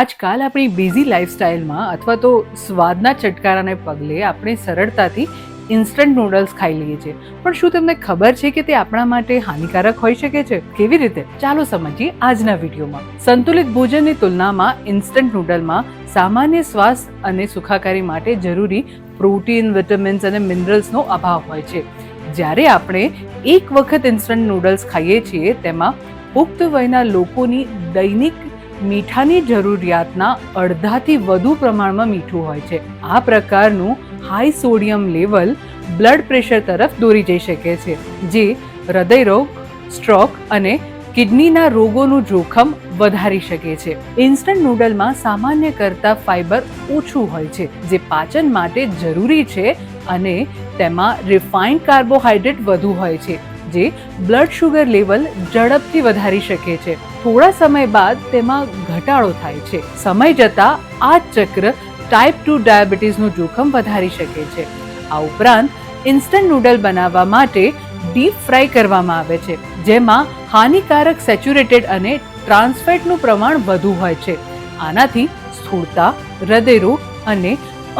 આજકાલ આપણી બિઝી લાઈફસ્ટાઈલમાં અથવા તો સ્વાદના ચટકારાને પગલે આપણે સરળતાથી ઇન્સ્ટન્ટ નૂડલ્સ ખાઈ લઈએ છીએ. પણ શું તમને ખબર છે કે તે આપણા માટે હાનિકારક હોઈ શકે છે? કેવી રીતે? ચાલો સમજીએ આજના વિડીયોમાં. સંતુલિત ભોજનની તુલનામાં ઇન્સ્ટન્ટ નૂડલમાં સામાન્ય સ્વાસ્થ્ય અને સુખાકારી માટે જરૂરી પ્રોટીન વિટામિન્સ અને મિનરલ્સનો અભાવ હોય છે. જ્યારે આપણે એક વખત ઇન્સ્ટન્ટ નૂડલ્સ ખાઈએ છીએ, તેમાં પુખ્ત વયના લોકોની દૈનિક મીઠાની જરૂરિયાતના અડધાથી વધુ પ્રમાણમાં મીઠું હોય છે. આ પ્રકારનું high sodium level blood pressure તરફ દોરી જઈ શકે છે, જે હૃદયરોગ સ્ટ્રોક અને કિડનીના રોગોનું જોખમ વધારી શકે છે. ઇન્સ્ટન્ટ નૂડલમાં સામાન્ય કરતાં ફાઇબર ઓછું હોય છે, જે પાચન માટે જરૂરી છે અને તેમાં રિફાઇન્ડ કાર્બોહાઈડ્રેટ વધુ હોય છે, જે બ્લડ શુગર લેવલ ઝડપથી વધારી શકે છે. થોડા સમય બાદ તેમાં ઘટાડો થાય છે. સમય જતાં આ ચક્ર ટાઈપ ટુ ડાયાબિટીસનું જોખમ વધારી શકે છે. આ ઉપરાંત ઇન્સ્ટન્ટ નૂડલ બનાવવા માટે ડીપ ફ્રાય કરવામાં આવે છે, જેમાં હાનિકારક સેચ્યુરેટેડ અને ટ્રાન્સફેટનું પ્રમાણ વધુ હોય છે. આનાથી સ્થૂળતા હૃદયરોગ અને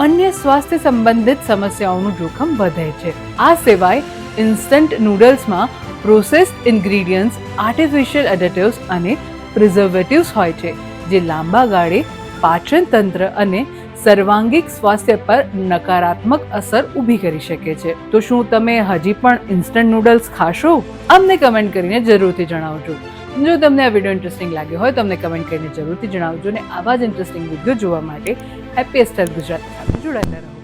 અન્ય સ્વાસ્થ્ય સંબંધિત સમસ્યાઓનું જોખમ વધે છે. આ સિવાય ઇન્સ્ટન્ટ નૂડલ્સમાં પ્રોસેસ્ડ ઇન્ગ્રીડિયન્ટ્સ આર્ટિફિશિયલ એડિટિવ્સ અને પ્રિઝર્વેટિવ્સ હોય છે, જે લાંબા ગાળે પાચન તંત્ર અને સર્વાંગિક સ્વાસ્થ્ય પર નકારાત્મક અસર ઊભી કરી શકે છે. તો શું તમે હજી પણ ઇન્સ્ટન્ટ નૂડલ્સ ખાશો? અમને કમેન્ટ કરીને જરૂરથી જણાવજો. જો તમને આ વીડિયો ઇન્ટરેસ્ટિંગ લાગ્યો હોય, તો અમને કમેન્ટ કરીને જરૂરથી જણાવજો અને આવા જ ઇન્ટરેસ્ટિંગ વીડિયો જોવા માટે હેપી સ્ટાર ગુજરાત જોડાયેલા રહો.